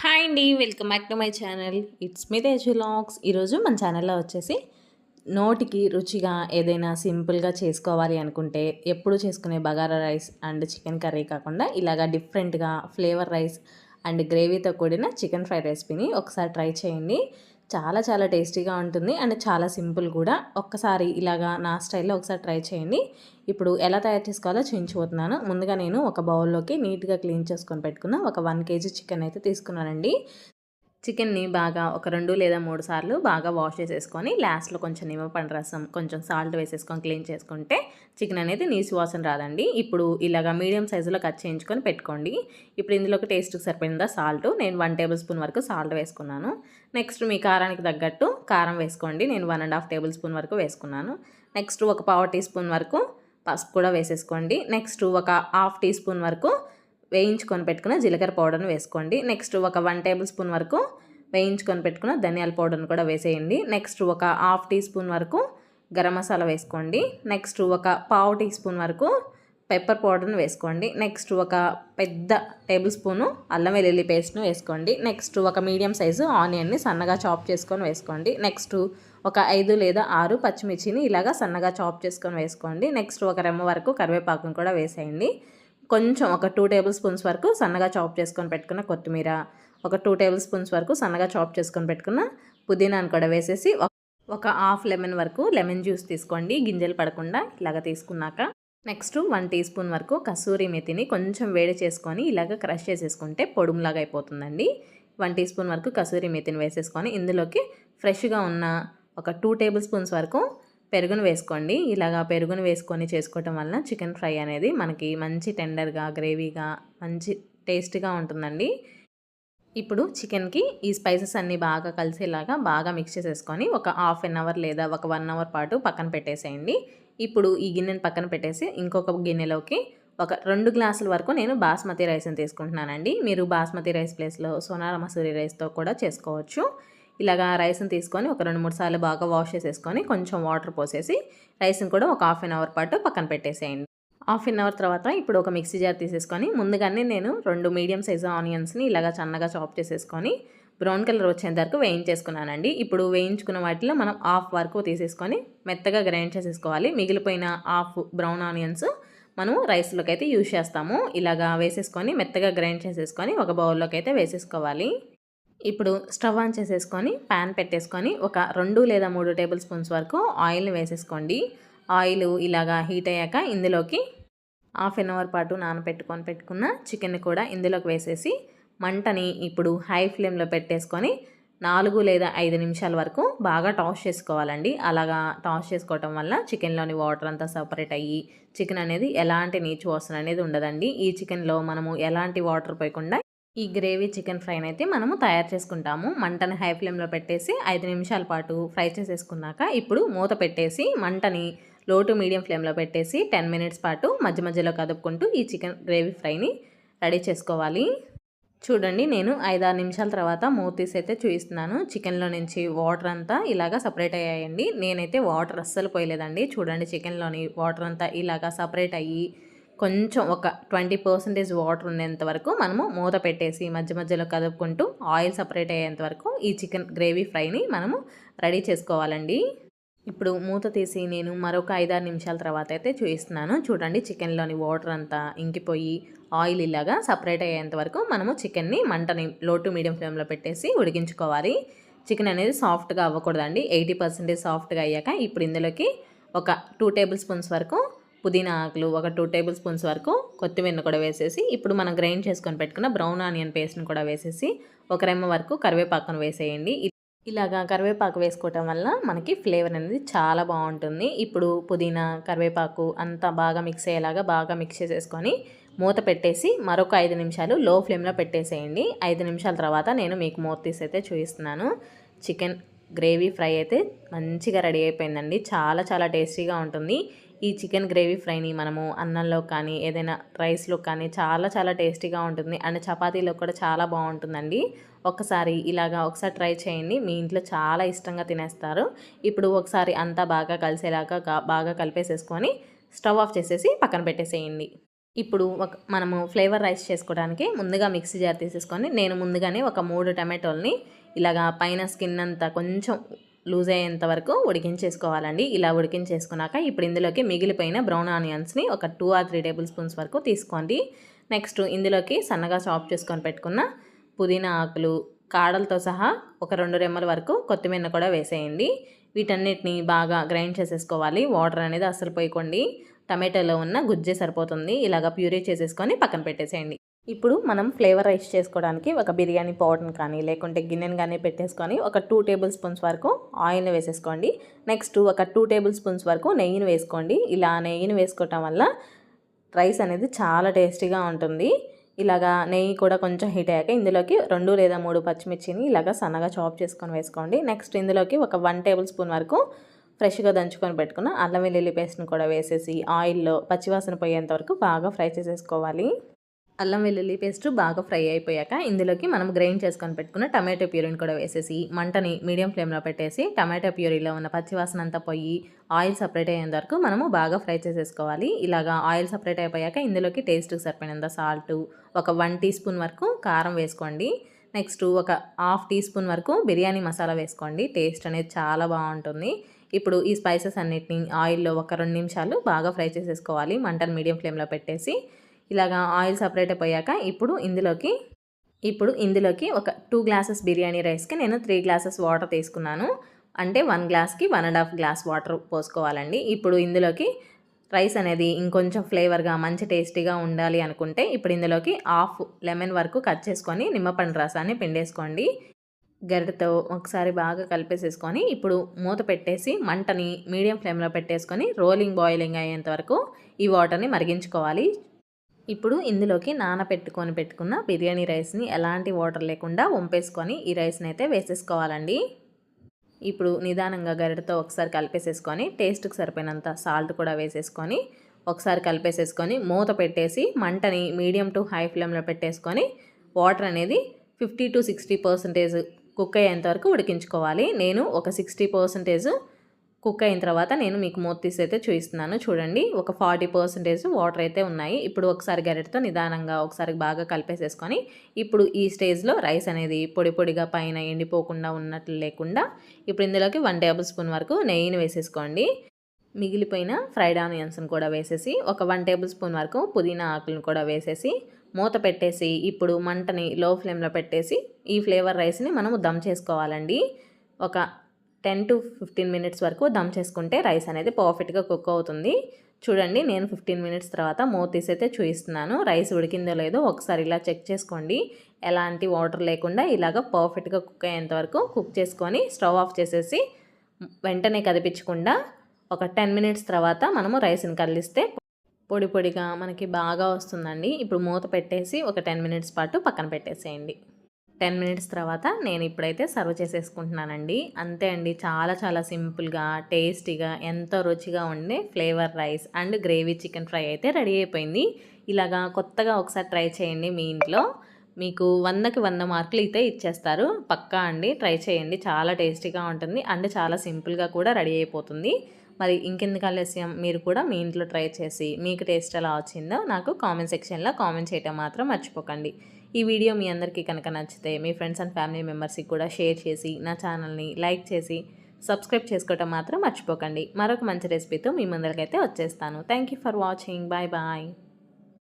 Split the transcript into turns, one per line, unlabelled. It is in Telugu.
హాయ్ అండి welcome back to my channel. It's me తేజులాక్స్ ఈరోజు మన ఛానల్లో వచ్చేసి నోటికి రుచిగా ఏదైనా సింపుల్గా చేసుకోవాలి అనుకుంటే ఎప్పుడు చేసుకునే bagara rice and chicken curry కాకుండా ఇలాగా డిఫరెంట్గా ఫ్లేవర్ రైస్ అండ్ గ్రేవీతో కూడిన చికెన్ ఫ్రైడ్ రెసిపీని ఒకసారి ట్రై చేయండి. చాలా చాలా టేస్టీగా ఉంటుంది. అండ్ చాలా సింపుల్ కూడా. ఒక్కసారి ఇలాగా నా స్టైల్లో ఒకసారి ట్రై చేయండి. ఇప్పుడు ఎలా తయారు చేసుకోవాలో చూపించిపోతున్నాను ముందుగా నేను ఒక బౌల్లోకి నీట్గా క్లీన్ చేసుకొని పెట్టుకున్న ఒక వన్ కేజీ చికెన్ అయితే తీసుకున్నానండి. చికెన్ని బాగా ఒక రెండు లేదా మూడు సార్లు బాగా వాష్ చేసేసుకొని లాస్ట్లో కొంచెం నిమ్మపండు రసం కొంచెం సాల్ట్ వేసేసుకొని క్లీన్ చేసుకుంటే చికెన్ అనేది నీసు వాసన రాదండి. ఇప్పుడు ఇలాగా మీడియం సైజులో కట్ చేయించుకొని పెట్టుకోండి. ఇప్పుడు ఇందులోకి టేస్ట్కి సరిపోయిందా సాల్ట్? నేను వన్ టేబుల్ స్పూన్ వరకు సాల్ట్ వేసుకున్నాను. నెక్స్ట్ మీ కారానికి తగ్గట్టు కారం వేసుకోండి. నేను one and half tablespoon వరకు వేసుకున్నాను. నెక్స్ట్ ఒక పావు టీ స్పూన్ వరకు పసుపు కూడా వేసేసుకోండి. నెక్స్ట్ ఒక హాఫ్ టీ స్పూన్ వరకు వేయించుకొని పెట్టుకున్న జీలకర్ర పౌడర్ను వేసుకోండి. నెక్స్ట్ ఒక వన్ టేబుల్ స్పూన్ వరకు వేయించుకొని పెట్టుకున్న ధనియాల పౌడర్ని కూడా వేసేయండి. నెక్స్ట్ ఒక హాఫ్ టీ స్పూన్ వరకు గరం మసాలా వేసుకోండి. నెక్స్ట్ ఒక పావు టీ స్పూన్ వరకు పెప్పర్ పౌడర్ని వేసుకోండి. నెక్స్ట్ ఒక పెద్ద టేబుల్ స్పూను అల్లం వెల్లుల్లి పేస్ట్ను వేసుకోండి. నెక్స్ట్ ఒక మీడియం సైజు ఆనియన్ని సన్నగా చాప్ చేసుకొని వేసుకోండి. నెక్స్ట్ ఒక ఐదు లేదా ఆరు పచ్చిమిర్చిని ఇలాగా సన్నగా చాప్ చేసుకొని వేసుకోండి. నెక్స్ట్ ఒక రెమ్మ వరకు కరివేపాకును కూడా వేసేయండి. కొంచెం ఒక టూ టేబుల్ స్పూన్స్ వరకు సన్నగా చాప్ చేసుకొని పెట్టుకున్న కొత్తిమీర ఒక టూ టేబుల్ స్పూన్స్ వరకు సన్నగా చాప్ చేసుకొని పెట్టుకున్న పుదీనాను కూడా వేసేసి ఒక హాఫ్ లెమన్ వరకు లెమన్ జ్యూస్ తీసుకోండి. గింజలు పడకుండా ఇలాగ తీసుకున్నాక నెక్స్ట్ వన్ టీ స్పూన్ వరకు కసూరి మెతిని కొంచెం వేడి చేసుకొని ఇలాగ క్రష్ చేసేసుకుంటే పొడుములాగా అయిపోతుందండి. వన్ టీ స్పూన్ వరకు కసూరి మెతిని వేసేసుకొని ఇందులోకి ఫ్రెష్గా ఉన్న ఒక టూ టేబుల్ స్పూన్స్ వరకు పెరుగును వేసుకోండి. ఇలాగా పెరుగును వేసుకొని చేసుకోవటం వలన చికెన్ ఫ్రై అనేది మనకి మంచి టెండర్గా గ్రేవీగా మంచి టేస్ట్గా ఉంటుందండి. ఇప్పుడు చికెన్కి ఈ స్పైసెస్ అన్నీ బాగా కలిసేలాగా బాగా మిక్స్ చేసేసుకొని ఒక హాఫ్ అన్ అవర్ లేదా ఒక వన్ అవర్ పాటు పక్కన పెట్టేసేయండి. ఇప్పుడు ఈ గిన్నెను పక్కన పెట్టేసి ఇంకొక గిన్నెలోకి ఒక రెండు గ్లాసుల వరకు నేను బాస్మతి రైస్ని తీసుకుంటున్నానండి. మీరు బాస్మతి రైస్ ప్లేస్లో సోనార మసూరి రైస్తో కూడా చేసుకోవచ్చు. ఇలాగా రైస్ని తీసుకొని ఒక రెండు మూడు సార్లు బాగా వాష్ చేసేసుకొని కొంచెం వాటర్ పోసేసి రైస్ని కూడా ఒక హాఫ్ అన్ అవర్ పాటు పక్కన పెట్టేసేయండి. హాఫ్ అన్ అవర్ తర్వాత ఇప్పుడు ఒక మిక్సీ జార్ తీసేసుకొని ముందుగానే నేను రెండు మీడియం సైజు ఆనియన్స్ని ఇలాగా సన్నగా చాప్ చేసేసుకొని బ్రౌన్ కలర్ వచ్చేంత వరకు వేయించేసుకున్నానండి. ఇప్పుడు వేయించుకున్న వాటిలో మనం హాఫ్ వరకు తీసేసుకొని మెత్తగా గ్రైండ్ చేసేసుకోవాలి. మిగిలిపోయిన హాఫ్ బ్రౌన్ ఆనియన్స్ మనం రైస్లోకి అయితే యూజ్ చేస్తాము. ఇలాగా వేసేసుకొని మెత్తగా గ్రైండ్ చేసేసుకొని ఒక బౌల్లోకి అయితే వేసేసుకోవాలి. ఇప్పుడు స్టవ్ ఆన్ చేసేసుకొని ప్యాన్ పెట్టేసుకొని ఒక రెండు లేదా మూడు టేబుల్ స్పూన్స్ వరకు ఆయిల్ని వేసేసుకోండి. ఆయిల్ ఇలాగా హీట్ అయ్యాక ఇందులోకి హాఫ్ అన్ అవర్ పాటు నానబెట్టుకొని పెట్టుకున్న చికెన్ కూడా ఇందులోకి వేసేసి మంటని ఇప్పుడు హై ఫ్లేమ్లో పెట్టేసుకొని నాలుగు లేదా ఐదు నిమిషాల వరకు బాగా టాస్ చేసుకోవాలండి. అలాగా టాస్ చేసుకోవటం వల్ల చికెన్లోని వాటర్ అంతా సపరేట్ అయ్యి చికెన్ అనేది ఎలాంటి నీచు వాసన అనేది ఉండదండి. ఈ చికెన్లో మనము ఎలాంటి వాటర్ పోయకుండా ఈ గ్రేవీ చికెన్ ఫ్రైని అయితే మనము తయారు చేసుకుంటాము. మంటని హై ఫ్లేమ్లో పెట్టేసి ఐదు నిమిషాల పాటు ఫ్రై చేసేసుకున్నాక ఇప్పుడు మూత పెట్టేసి మంటని లో టు మీడియం ఫ్లేమ్లో పెట్టేసి టెన్ మినిట్స్ పాటు మధ్య మధ్యలో కదుపుకుంటూ ఈ చికెన్ గ్రేవీ ఫ్రైని రెడీ చేసుకోవాలి. చూడండి నేను ఐదారు నిమిషాల తర్వాత మూతీస్ అయితే చూపిస్తున్నాను. చికెన్లో నుంచి వాటర్ అంతా ఇలాగా సపరేట్ అయ్యాయండి. నేనైతే వాటర్ అస్సలు పోయలేదండి. చూడండి చికెన్లోని వాటర్ అంతా ఇలాగా సపరేట్ అయ్యి కొంచెం ఒక ట్వంటీ పర్సెంటేజ్ వాటర్ ఉండేంత వరకు మనము మూత పెట్టేసి మధ్య మధ్యలో కదుపుకుంటూ ఆయిల్ సపరేట్ అయ్యేంత వరకు ఈ చికెన్ గ్రేవీ ఫ్రైని మనము రెడీ చేసుకోవాలండి. ఇప్పుడు మూత తీసి నేను మరొక ఐదారు నిమిషాల తర్వాత అయితే చూపిస్తున్నాను. చూడండి చికెన్లోని వాటర్ అంతా ఇంకిపోయి ఆయిల్ ఇలాగా సపరేట్ అయ్యేంత వరకు మనము చికెన్ని మంటని లో టు మీడియం ఫ్లేమ్లో పెట్టేసి ఉడికించుకోవాలి. చికెన్ అనేది సాఫ్ట్గా అవ్వకూడదండి. ఎయిటీ పర్సెంటేజ్ సాఫ్ట్గా అయ్యాక ఇప్పుడు ఇందులోకి ఒక టూ టేబుల్ స్పూన్స్ వరకు పుదీనా ఆకులు ఒక టూ టేబుల్ స్పూన్స్ వరకు కొత్తిమీరను కూడా వేసేసి ఇప్పుడు మనం గ్రైండ్ చేసుకొని పెట్టుకున్న బ్రౌన్ ఆనియన్ పేస్ట్ని కూడా వేసేసి ఒక రెమ్మ వరకు కరివేపాకును వేసేయండి. ఇలాగా కరివేపాకు వేసుకోవటం వల్ల మనకి ఫ్లేవర్ అనేది చాలా బాగుంటుంది. ఇప్పుడు పుదీనా కరివేపాకు అంతా బాగా మిక్స్ అయ్యేలాగా బాగా మిక్స్ చేసేసుకొని మూత పెట్టేసి మరొక ఐదు నిమిషాలు లో ఫ్లేమ్లో పెట్టేసేయండి. ఐదు నిమిషాల తర్వాత నేను మీకు మూత తీసి అయితే చూపిస్తున్నాను. చికెన్ గ్రేవీ ఫ్రై అయితే మంచిగా రెడీ అయిపోయిందండి. చాలా చాలా టేస్టీగా ఉంటుంది. ఈ చికెన్ గ్రేవీ ఫ్రైని మనము అన్నంలో కానీ ఏదైనా రైస్లో కానీ చాలా చాలా టేస్టీగా ఉంటుంది. అండ్ చపాతీలో కూడా చాలా బాగుంటుందండి. ఒకసారి ఇలాగా ఒకసారి ట్రై చేయండి. మీ ఇంట్లో చాలా ఇష్టంగా తినేస్తారు. ఇప్పుడు ఒకసారి అంతా బాగా కలిసేలాగా బాగా కలిపేసేసుకొని స్టవ్ ఆఫ్ చేసేసి పక్కన పెట్టేసేయండి. ఇప్పుడు ఒక మనము ఫ్లేవర్ రైస్ చేసుకోవడానికి ముందుగా మిక్సీ జార్ తీసేసుకొని నేను ముందుగానే ఒక మూడు టమాటోల్ని ఇలాగా పైన స్కిన్ అంతా కొంచెం లూజ్ అయ్యేంత వరకు ఉడికించేసుకోవాలండి. ఇలా ఉడికించేసుకున్నాక ఇప్పుడు ఇందులోకి మిగిలిపోయిన బ్రౌన్ ఆనియన్స్ని ఒక two or three tablespoons వరకు తీసుకోండి. నెక్స్ట్ ఇందులోకి సన్నగా చాప్ చేసుకొని పెట్టుకున్న పుదీనా ఆకులు కాడలతో సహా ఒక రెండు రెమ్మల వరకు కొత్తిమీర కూడా వేసేయండి. వీటన్నిటిని బాగా గ్రైండ్ చేసేసుకోవాలి. వాటర్ అనేది అస్సలు పోయకండి. టమాటోలో ఉన్న గుజ్జే సరిపోతుంది. ఇలాగ ప్యూరీ చేసేసుకొని పక్కన పెట్టేసేయండి. ఇప్పుడు మనం ఫ్లేవర్ రైస్ చేసుకోవడానికి ఒక బిర్యానీ పౌడర్ని కానీ లేకుంటే గిన్నెని కానీ పెట్టేసుకొని ఒక టూ టేబుల్ స్పూన్స్ వరకు ఆయిల్ని వేసేసుకోండి. నెక్స్ట్ ఒక టూ టేబుల్ స్పూన్స్ వరకు నెయ్యిని వేసుకోండి. ఇలా నెయ్యిని వేసుకోవటం వల్ల రైస్ అనేది చాలా టేస్టీగా ఉంటుంది. ఇలాగా నెయ్యి కూడా కొంచెం హీట్ అయ్యాక ఇందులోకి రెండు లేదా మూడు పచ్చిమిర్చిని ఇలాగా సన్నగా చాప్ చేసుకొని వేసుకోండి. నెక్స్ట్ ఇందులోకి ఒక వన్ టేబుల్ స్పూన్ వరకు ఫ్రెష్గా దంచుకొని పెట్టుకున్న అల్లం వెల్లుల్లి పేస్ట్ని కూడా వేసేసి ఆయిల్లో పచ్చివాసన పోయేంత వరకు బాగా ఫ్రై చేసేసుకోవాలి. అల్లం వెల్లుల్లి పేస్ట్ బాగా ఫ్రై అయిపోయాక ఇందులోకి మనం గ్రైండ్ చేసుకొని పెట్టుకున్న టమాటో ప్యూరీని కూడా వేసేసి మంటని మీడియం ఫ్లేమ్లో పెట్టేసి టమాటో ప్యూరీలో ఉన్న పచ్చివాసన అంతా పోయి ఆయిల్ సపరేట్ అయ్యేంత వరకు మనము బాగా ఫ్రై చేసేసుకోవాలి. ఇలాగా ఆయిల్ సపరేట్ అయిపోయాక ఇందులోకి టేస్ట్కి సరిపోయినంత సాల్ట్ ఒక వన్ టీ స్పూన్ వరకు కారం వేసుకోండి. నెక్స్ట్ ఒక హాఫ్ టీ స్పూన్ వరకు బిర్యానీ మసాలా వేసుకోండి. టేస్ట్ అనేది చాలా బాగుంటుంది. ఇప్పుడు ఈ స్పైసెస్ అన్నిటిని ఆయిల్లో ఒక రెండు నిమిషాలు బాగా ఫ్రై చేసేసుకోవాలి. మంటను మీడియం ఫ్లేమ్లో పెట్టేసి ఇలాగా ఆయిల్ సపరేట్ అయిపోయాక ఇప్పుడు ఇందులోకి ఇప్పుడు ఇందులోకి ఒక టూ గ్లాసెస్ బిర్యానీ రైస్కి నేను త్రీ గ్లాసెస్ వాటర్ తీసుకున్నాను. అంటే వన్ గ్లాస్కి one and half glass water పోసుకోవాలండి. ఇప్పుడు ఇందులోకి రైస్ అనేది ఇంకొంచెం ఫ్లేవర్గా మంచి టేస్టీగా ఉండాలి అనుకుంటే ఇప్పుడు ఇందులోకి హాఫ్ లెమన్ వరకు కట్ చేసుకొని నిమ్మపండు రసాన్ని పిండేసుకోండి. గరిటతో ఒకసారి బాగా కలిపేసేసుకొని ఇప్పుడు మూత పెట్టేసి మంటని మీడియం ఫ్లేమ్లో పెట్టేసుకొని రోలింగ్ బాయిలింగ్ అయ్యేంత వరకు ఈ వాటర్ని మరిగించుకోవాలి. ఇప్పుడు ఇందులోకి నానబెట్టుకొని పెట్టుకున్న బిర్యానీ రైస్ని ఎలాంటి వాటర్ లేకుండా వంపేసుకొని ఈ రైస్ని అయితే వేసేసుకోవాలండి. ఇప్పుడు నిదానంగా గరిటతో ఒకసారి కలిపేసేసుకొని టేస్ట్కి సరిపోయినంత సాల్ట్ కూడా వేసేసుకొని ఒకసారి కలిపేసేసుకొని మూత పెట్టేసి మంటని మీడియం టు హై ఫ్లేమ్లో పెట్టేసుకొని వాటర్ అనేది fifty to sixty percentage cook అయ్యేంత వరకు ఉడికించుకోవాలి. నేను ఒక సిక్స్టీ పర్సెంటేజ్ కుక్ అయిన తర్వాత నేను మీకు మూత తీసి అయితే చూపిస్తున్నాను. చూడండి ఒక ఫార్టీ పర్సెంటేజ్ వాటర్ అయితే ఉన్నాయి. ఇప్పుడు ఒకసారి గరిటతో నిదానంగా ఒకసారి బాగా కలిపేసేసుకొని ఇప్పుడు ఈ స్టేజ్లో రైస్ అనేది పొడి పొడిగా పైన ఎండిపోకుండా ఉన్నట్లు లేకుండా ఇప్పుడు ఇందులోకి వన్ టేబుల్ స్పూన్ వరకు నెయ్యిని వేసేసుకోండి. మిగిలిపోయిన ఫ్రైడ్ ఆనియన్స్ని కూడా వేసేసి ఒక వన్ టేబుల్ స్పూన్ వరకు పుదీనా ఆకులను కూడా వేసేసి మూత పెట్టేసి ఇప్పుడు మంటని లో ఫ్లేమ్లో పెట్టేసి ఈ ఫ్లేవర్ రైస్ని మనము దమ్ చేసుకోవాలండి. ఒక టెన్ టు ఫిఫ్టీన్ మినిట్స్ వరకు దమ్ చేసుకుంటే రైస్ అనేది పర్ఫెక్ట్గా కుక్ అవుతుంది. చూడండి నేను ఫిఫ్టీన్ మినిట్స్ తర్వాత మూతీసైతే చూపిస్తున్నాను. రైస్ ఉడికిందో లేదో ఒకసారి ఇలా చెక్ చేసుకోండి. ఎలాంటి వాటర్ లేకుండా ఇలాగ పర్ఫెక్ట్గా కుక్ అయ్యేంత వరకు కుక్ చేసుకొని స్టవ్ ఆఫ్ చేసేసి వెంటనే కదిపించకుండా ఒక టెన్ మినిట్స్ తర్వాత మనము రైస్ని కదిలిస్తే పొడి పొడిగా మనకి బాగా వస్తుందండి. ఇప్పుడు మూత పెట్టేసి ఒక టెన్ మినిట్స్ పాటు పక్కన పెట్టేసేయండి. టెన్ మినిట్స్ తర్వాత నేను ఇప్పుడైతే సర్వ్ చేసేసుకుంటున్నానండి. అంతే అండి చాలా చాలా సింపుల్గా టేస్టీగా ఎంతో రుచిగా ఉండే flavour rice and gravy chicken fry అయితే రెడీ అయిపోయింది. ఇలాగా కొత్తగా ఒకసారి ట్రై చేయండి మీ ఇంట్లో. మీకు వందకి వంద మార్కులు అయితే ఇచ్చేస్తారు. పక్కా అండి ట్రై చేయండి. చాలా టేస్టీగా ఉంటుంది అండ్ చాలా సింపుల్గా కూడా రెడీ అయిపోతుంది. మరి ఇంకెందుకు ఆలస్యం? మీరు కూడా మీ ఇంట్లో ట్రై చేసి మీకు టేస్ట్ ఎలా వచ్చిందో నాకు కామెంట్ సెక్షన్లో కామెంట్ చేయటం మాత్రం మర్చిపోకండి. ఈ వీడియో మీ అందరికీ కనుక నచ్చితే మీ ఫ్రెండ్స్ అండ్ ఫ్యామిలీ మెంబర్స్కి కూడా షేర్ చేసి నా ఛానల్ని లైక్ చేసి సబ్స్క్రైబ్ చేసుకోవటం మాత్రం మర్చిపోకండి. మరొక మంచి రెసిపీతో మీ ముందరికైతే వచ్చేస్తాను. Thank for watching. Bye bye.